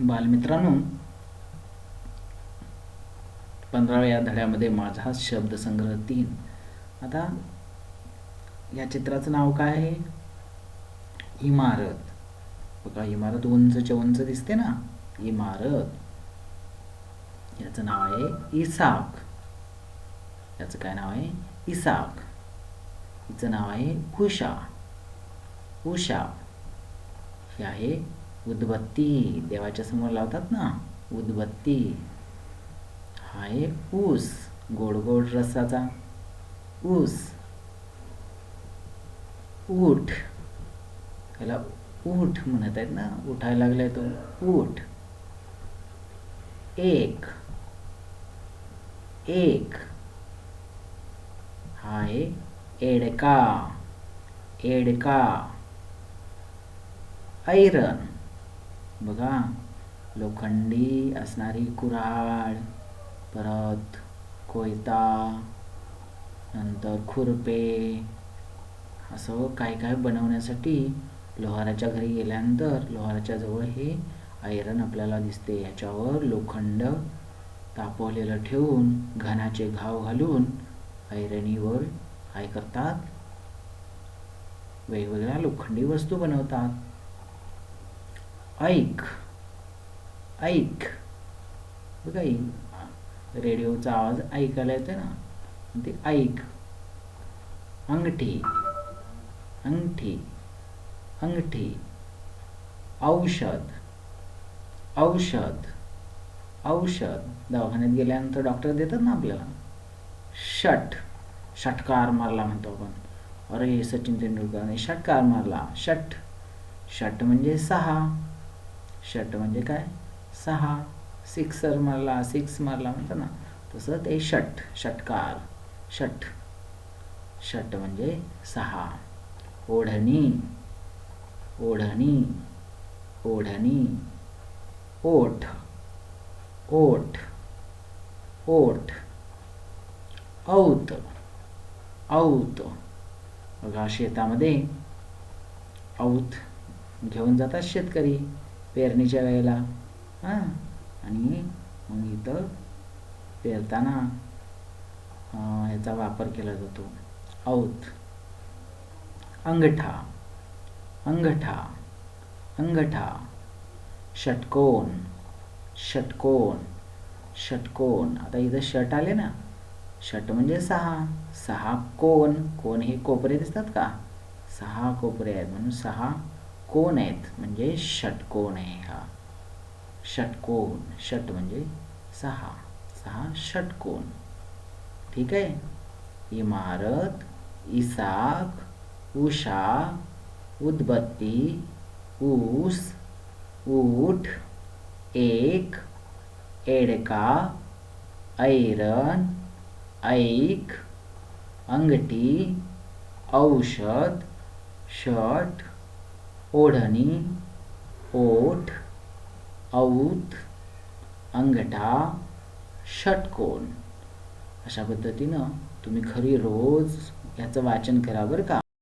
बालमित्रांनो पंधराव्या धड्यामध्ये माझा शब्दसंग्रह तीन. आता या चित्राचं नाव काय आहे? इमारत. बघा इमारत उंचच्या उंच दिसते ना? इमारत. याचं नाव आहे इसाक. याचं काय नाव आहे? इसाक. हिचं नाव आहे उषा. उषा. ही आहे उदबत्ती. देवाच्या समोर लावतात ना? उदबत्ती. हा आहे ऊस. गोड गोड रसाचा. ऊस. ऊठ. त्याला ऊठ म्हणत आहेत ना? उठायला लागलाय तो. ऊठ. एक. एक. हा आहे एडका. एडका. ऐरन बघा लोखंडी असणारी कुऱ्हाड परत कोयता नंतर खुरपे असं काय काय बनवण्यासाठी लोहाराच्या घरी गेल्यानंतर लोहाराच्या जवळ हे आयरन आपल्याला दिसते. याच्यावर लोखंड तापवलेलं ठेवून घनाचे घाव घालून आयरणीवर काय करतात? वेगवेगळ्या लोखंडी वस्तू बनवतात. ऐक ऐक. बघा रेडिओचा आवाज ऐकायला येतो ना ते ऐक. अंगठी अंगठी अंगठी. औषध औषध औषध. दवाखान्यात गेल्यानंतर डॉक्टर देतात ना आपल्याला. षट षटकार मारला म्हणतो आपण. अरे सचिन तेंडुलकरने षटकार मारला. षट षट म्हणजे सहा. षट म्हणजे काय? सहा. सिक्सर मारला सिक्स मारला म्हणतो ना तसं ते षट षटकार. षट. षट म्हणजे सहा. ओढणी. ओढणी. ओढणी. ओठ. ओठ. ओठ. औत. औत. बघा शेतामध्ये औत घेऊन जातात शेतकरी. पेरणीच्या वेळेला. हां. आणि मग इथं पेरताना याचा वापर केला जातो. औत अंगठा. अंगठा. अंगठा. षटकोन. षटकोन. षटकोन. आता इथं षट आले ना. षट म्हणजे सहा. सहा कोण. कोण हे कोपरे दिसतात का? सहा कोपरे आहेत. म्हणून सहा कोण आहेत? म्हणजे षटकोन आहे हा. षटकोन षट म्हणजे सहा. सहा षटकोन ठीक आहे? इमारत, इसाक, उषा, उदबत्ती, ऊस, ऊठ, एक, एडका ऐरन ऐक, अंगठी, औषध शट ओढणी ओठ औत अंगठा षटकोन. अशा पद्धतीनं तुम्ही घरी रोज याचं वाचन करा बरं का.